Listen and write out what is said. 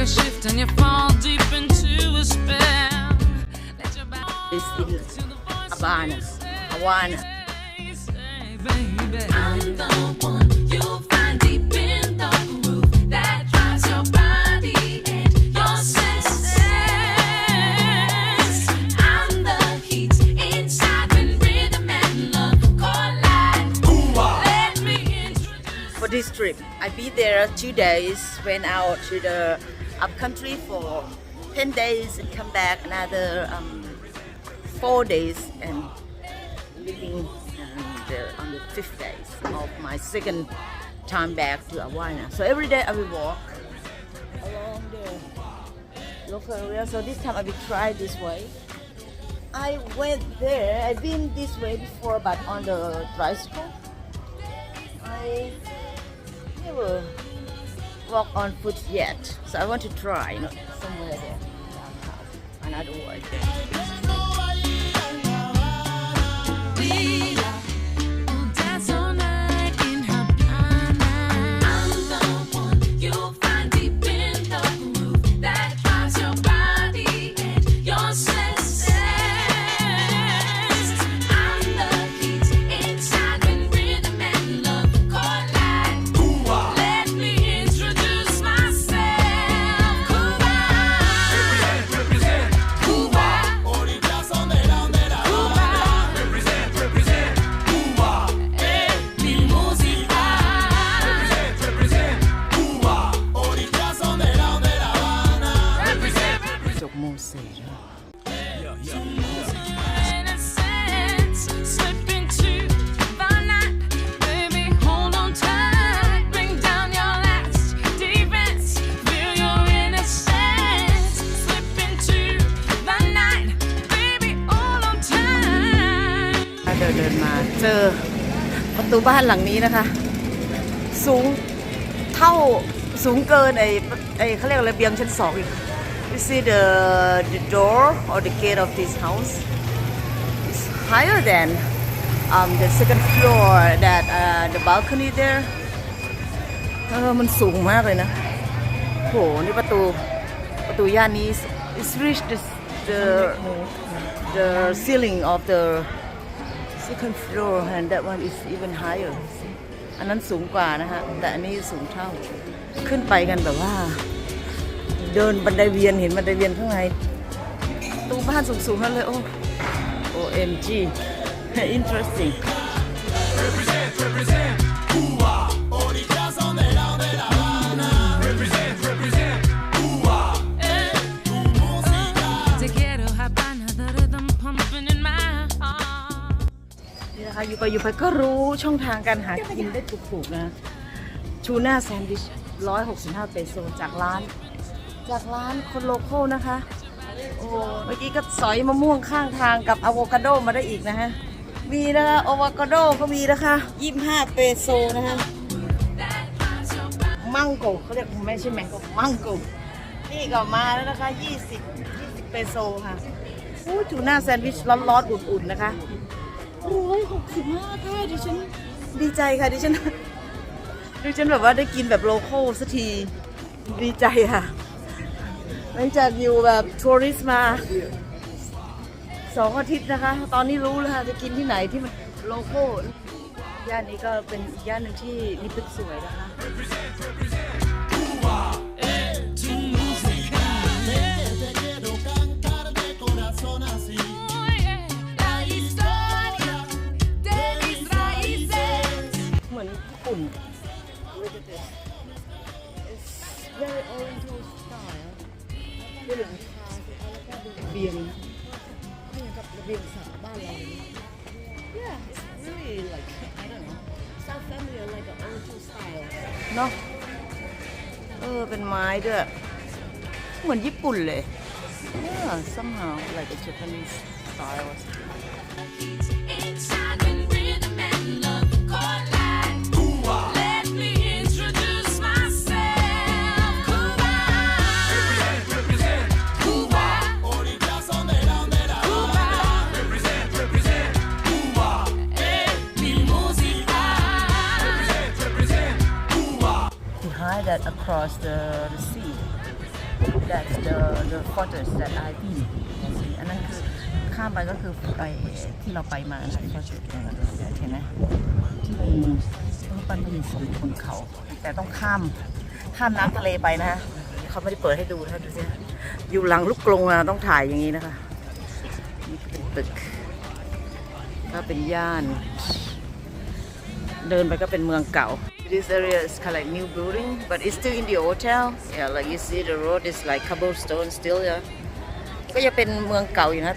a shift and you fall deep into a spell. This is I'm the one you'll find deep in the groove that drives your body and your senses. I'm the heat inside when rhythm and love collide. For this trip, I be there two days. Went out to the upcountry for 10 days and come back another um, four days and living and, uh, on the fifth days of my second time back to Havana. So every day I will walk along the local area. So this time I will try this way. I went there. I've been this way before, but on the tricycle. I never walk on foot yet, so I want to try, you know, somewhere there, another. On tight. ถ้าเดินเดินมาเจอประตูบ้านหลังนี้นะคะ สูงเท่าสูงเกินไอ้ไอ้เขาเรียกอะไรเบียงชั้นสองอีก see the the door or the gate of this house is higher than um, the second floor that uh, the balcony there เออมันสูงมากเลยนะโหนี่ประตูประตูย่านนี้ is reach the the the ceiling of the second floor and that one is even higher อันนั้นสูงกว่านะฮะแต่อันนี้สูงเท่า ขึ้นไปกันแบบว่า เดินบันไดเวียนเห็นบันไดเวียนข้างในตู้บ้านสูงๆนั่นเลย โอ้ OMG interesting Te quiero, Havana, the rhythm pumping in my heart. นี่นะคะอยู่ไปอยู่ไปก็รู้ช่องทางการหากินได้ถูกๆนะชูน่าแซนด์วิช165 เปโซจากร้าน จากร้านคนโลโก้นะคะ โอ้เมื่อกี้ก็สอยมะม่วงข้างทางกับอะโวคาโดมาได้อีกนะฮะ มีนะคะอะโวคาโดก็มีนะคะ25เปโซนะคะมังโกเขาเรียกไม่ใช่แมงโกมังโกนี่ก็มาแล้วนะคะ20 20เปโซค่ะอู้ทูน่าแซนด์วิชร้อนๆอุ่นๆนะคะร้อยหกสิบห้าค่ะดิฉันดีใจค่ะดิฉันดิฉันแบบว่าได้กินแบบโลโก้สักทีดีใจค่ะ หลังจากอยู่แบบทัวริสมาสองอาทิตย์นะคะ ตอนนี้รู้แล้วค่ะจะกินที่ไหนที่มันโลโก้ย่านนี้ก็เป็นย่านหนึ่งที่นิพึกสวยนะคะเหมือนญี่ปุ่น It's very old ด้วยหลังคาสิแล้วก็ดูเบียงไม่อย่างกับระเบียงสาวบ้านเราเลย Yeah it's really like I don't know South familiar like an oriental style เนาะเออ เป็นไม้ด้วย เหมือนญี่ปุ่นเลย Yeah somehow like a Japanese style or something Inside when behind that across the, the sea that's the the fortress that I've been อันนั้นคือข้ามไปก็คือไปที่เราไปมาที่เขาจุดเห็นไหมที่มีรูปปั้นพระเยซูบนเขา แต่ต้องข้ามข้ามน้ำทะเลไปนะฮะเขาไม่ได้เปิดให้ดูนะดูสิอยู่หลังลูกกรงอะต้องถ่ายอย่างนี้นะคะนี่เป็นตึกก็เป็นย่าน เดินไปก็เป็นเมืองเก่า this area is kind of like new building, but it's still in the hotel. Yeah, like you see the road is like cobblestone still. Yeah. ก็จะเป็นเมืองเก่าอยู่นะ